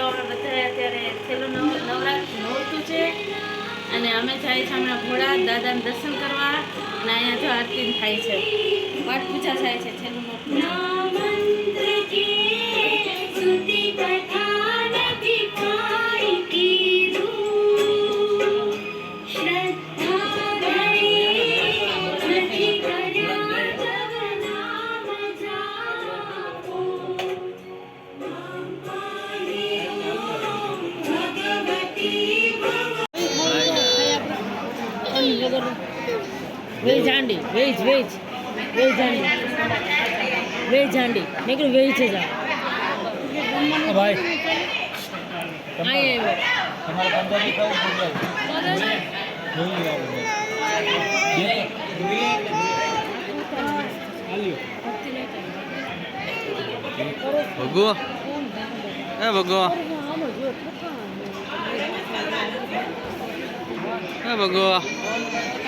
અમે બધા અત્યારે છેલ્લું નવ, નવરાત્ર નવતું છે. અને અમે જાય છે હમણાં ભોળા દાદાને દર્શન કરવા. અને અહીંયા જો આરતી થાય છે. પાઠ પૂજા થાય છે છેલ્લું નોરતું handi veg veg. Veg handi veg handi મેં કીધું વેજ જ ભાઈ. આ તમારે પંજાબી ખાવું એ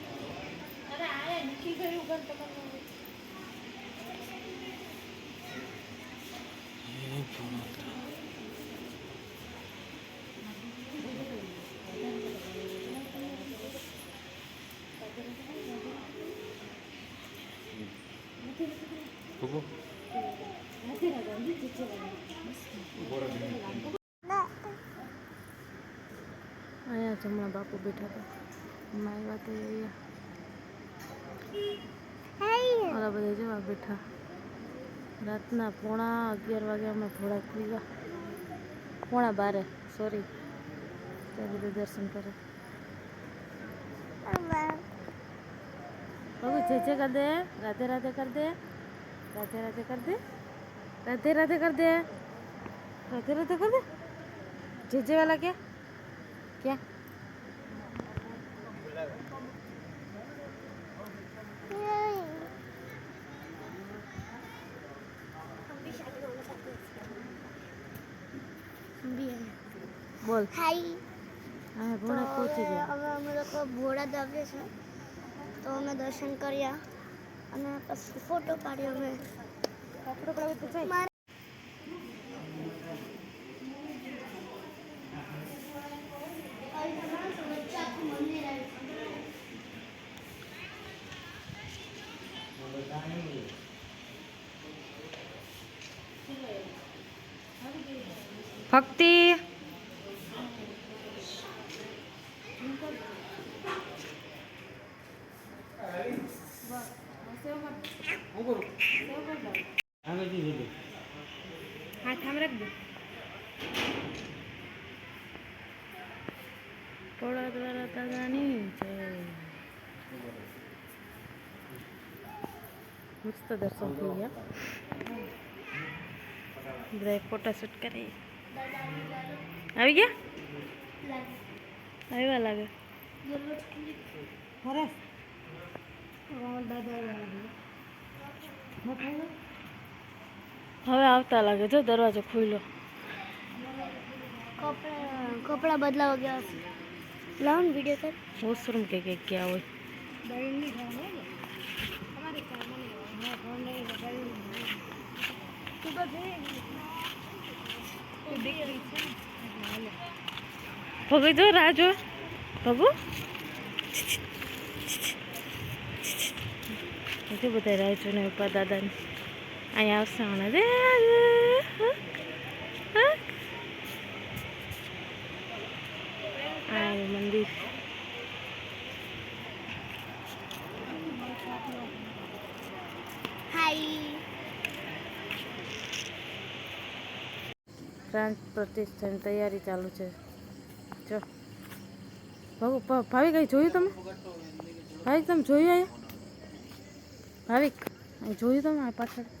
અહીંયા જમણા બાપુ બેઠા હતા. હમણાં આવ્યા તો અહીંયા. બધા જેવા બેઠા. રાતના પોણા અગિયાર વાગે અમે થોડાક ખુલ્યા પોણા બારે સોરી ત્યાં બધું દર્શન કરે. બાબુ જે જે કર દે, રાધે રાધે કર દે, રાધે રાધે કર દે. રાધે રાધે કર દે રાધે રાધે કર દે જે જે વાલા क्या क्या બોલ હાઈ હા ભોળા પહોંચી ગયા હવે અમે લોકો ભોળા દાવે છે તો અમે દર્શન કર્યા અને પછી ફોટો પાડ્યો અમે કપડો કપડો તો જાય મારે ભક્તિ હાથ આમ રાખ દે પોળા દ્વારા દાદાની મસ્ત દર્શન થઈ ગયા. બધા ફોટા શૂટ કરી. આવી ગયા? આવ્યા લાગે. સરસ હવે આવતા લાગે જો દરવાજો ખુલ્યો કપડા બદલાવા ગયા લાવો ને વીડિયો સર વોશરૂમ કે કે ક્યાં હોય. ભગુ જો રાજો ભગુ? બધા રાજો ને ઉપા દાદાને. આ મંદિર પ્રાણ પ્રતિષ્ઠાની તૈયારી ચાલુ છે જો ભાવ ભાવિક અહીં જોયું તમે ભાવિક તમે જોયું અહીંયા ભાવિક અહીં જોયું તમે આ પાછળ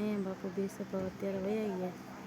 અહીંયા બાપુ બેસો અત્યારે વયા ગયા.